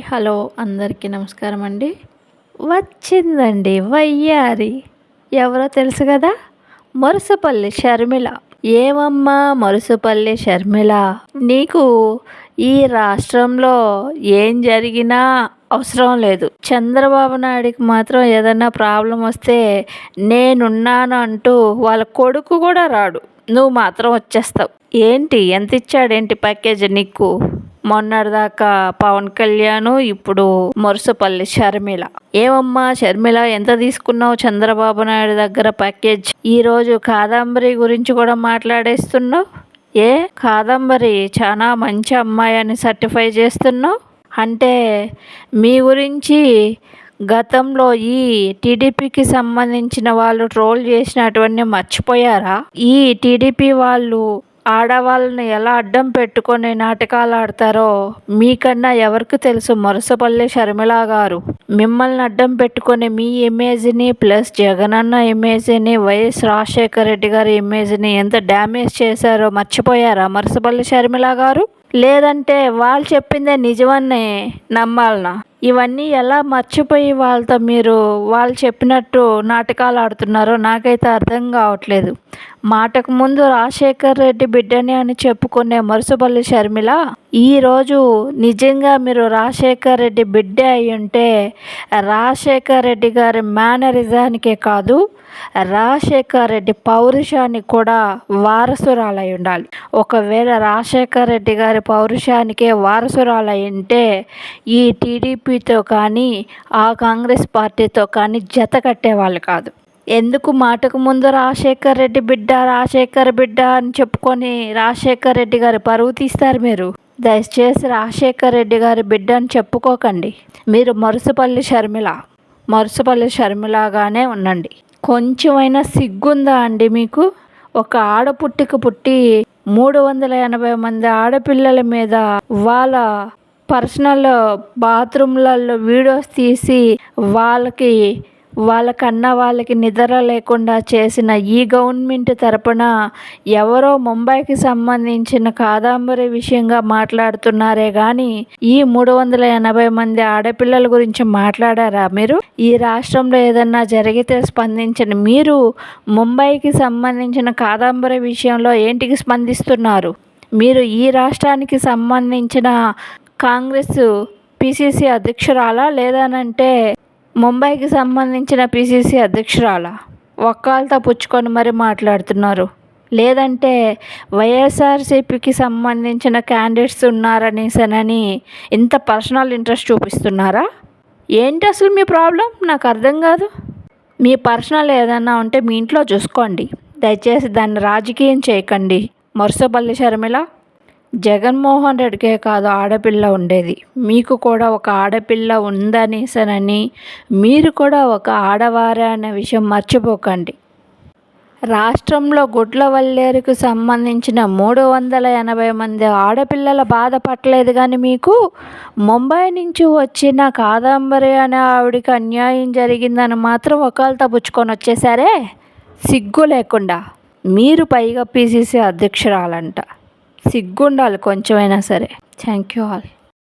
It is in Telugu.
హలో అందరికీ నమస్కారం అండి. వచ్చిందండి వయ్యారి. ఎవరో తెలుసు కదా? మరుసపల్లి షర్మిల. ఏమమ్మా మరుసపల్లి షర్మిల? నీకు ఈ రాష్ట్రంలో ఏం జరిగినా అవసరం లేదు. చంద్రబాబు నాయుడికి మాత్రం ఏదన్నా ప్రాబ్లం వస్తే నేనున్నాను అంటూ వాళ్ళ కొడుకు కూడా రాడు. నువ్వు మాత్రం వచ్చేస్తావు. ఏంటి? ఎంత ఇచ్చాడేంటి ప్యాకేజ్ నీకు? మొన్నటిదాకా పవన్ కళ్యాణ్ ఇప్పుడు మురుసపల్లి షర్మిల. ఏమమ్మా షర్మిల ఎంత తీసుకున్నావు చంద్రబాబు నాయుడు దగ్గర ప్యాకేజ్? ఈరోజు కాదంబరి గురించి కూడా మాట్లాడేస్తున్నావు? ఏ? కాదంబరి చాలా మంచి అమ్మాయి అని సర్టిఫై చేస్తున్నావు? అంటే మీ గురించి గతంలో ఈ టీడీపీకి సంబంధించిన వాళ్ళు ట్రోల్ చేసినటువంటి మర్చిపోయారా? ఈ టీడీపీ వాళ్ళు ఆడవాళ్ళని ఎలా అడ్డం పెట్టుకొని నాటకాలు ఆడతారో మీకన్నా ఎవరికి తెలుసు మొరసపల్లి షర్మిల గారు. మిమ్మల్ని అడ్డం పెట్టుకొని మీ ఇమేజ్ని ప్లస్ జగనన్న ఇమేజ్ని వైఎస్ రాజశేఖర రెడ్డి గారి ఇమేజ్ని ఎంత డ్యామేజ్ చేశారో మర్చిపోయారా మొరసపల్లి షర్మిల గారు? లేదంటే వాళ్ళు చెప్పిందే నిజమని నమ్మాలనా? ఇవన్నీ ఎలా మర్చిపోయి వాళ్ళతో మీరు వాళ్ళు చెప్పినట్టు నాటకాలు ఆడుతున్నారో నాకైతే అర్థం కావట్లేదు. మాటకు ముందు రాజశేఖర్ రెడ్డి బిడ్డని అని చెప్పుకునే మరుసపల్లి షర్మిల ఈరోజు నిజంగా మీరు రాజశేఖర్ రెడ్డి బిడ్డ అయి ఉంటే రాజశేఖర్ రెడ్డి గారి మేనరిజానికే కాదు రాజశేఖర్ రెడ్డి పౌరుషానికి కూడా వారసురాలై ఉండాలి. ఒకవేళ రాజశేఖర్ రెడ్డి గారి పౌరుషానికే వారసురాలై ఉంటే ఈ టీడీపీ టీడీపీతో కానీ ఆ కాంగ్రెస్ పార్టీతో కానీ జత కట్టేవాళ్ళు కాదు. ఎందుకు మాటకు ముందు రాజశేఖర్ రెడ్డి బిడ్డ రాజశేఖర్ బిడ్డ అని చెప్పుకొని రాజశేఖర్ రెడ్డి గారు పరువు తీస్తారు మీరు? దయచేసి రాజశేఖర్ రెడ్డి గారి బిడ్డ అని చెప్పుకోకండి. మీరు మరుసపల్లి షర్మిల మరుసపల్లి షర్మిలాగానే ఉండండి. కొంచెమైనా సిగ్గుందా అండి మీకు? ఒక ఆడపుట్టికి పుట్టి మూడు వందల ఎనభై మంది ఆడపిల్లల మీద వాళ్ళ పర్సనల్ బాత్రూమ్లలో వీడియోస్ తీసి వాళ్ళకి వాళ్ళకన్నా వాళ్ళకి నిద్ర లేకుండా చేసిన ఈ గవర్నమెంట్ తరపున ఎవరో ముంబైకి సంబంధించిన కాదంబరి విషయంగా మాట్లాడుతున్నారే కానీ ఈ మూడు వందల ఎనభై మంది ఆడపిల్లల గురించి మాట్లాడారా మీరు? ఈ రాష్ట్రంలో ఏదన్నా జరిగితే స్పందించండి. మీరు ముంబైకి సంబంధించిన కాదంబరి విషయంలో ఏంటికి స్పందిస్తున్నారు? మీరు ఈ రాష్ట్రానికి సంబంధించిన కాంగ్రెస్ పిసిసి అధ్యక్షురాలా? లేదనంటే ముంబైకి సంబంధించిన పిసిసి అధ్యక్షురాలా? ఒక్కాలతో పుచ్చుకొని మరి మాట్లాడుతున్నారు. లేదంటే వైఎస్ఆర్సీపీకి సంబంధించిన క్యాండిడేట్స్ ఉన్నారనేసనని ఇంత పర్సనల్ ఇంట్రెస్ట్ చూపిస్తున్నారా? ఏంటి అసలు మీ ప్రాబ్లం? నాకు అర్థం కాదు. మీ పర్సనల్ ఏదన్నా ఉంటే మీ ఇంట్లో చూసుకోండి. దయచేసి దాన్ని రాజకీయం చేయకండి. మరుసపల్లి షర్మిల జగన్మోహన్ రెడ్డికే కాదు ఆడపిల్ల ఉండేది. మీకు కూడా ఒక ఆడపిల్ల ఉందనేసనని మీరు కూడా ఒక ఆడవారే అనే విషయం మర్చిపోకండి. రాష్ట్రంలో గుడ్ల వల్లేరుకు సంబంధించిన మూడు వందల ఎనభై మంది ఆడపిల్లల బాధ పట్టలేదు కానీ మీకు? ముంబై నుంచి వచ్చిన కాదంబరి అనే ఆవిడికి అన్యాయం జరిగిందని మాత్రం ఒకళ్ళు పుచ్చుకొని వచ్చేసారే? సిగ్గు లేకుండా. మీరు పైగా పీసీసీ అధ్యక్షురాలంట. సిగ్గుండాలి కొంచెమైనా సరే. Thank you all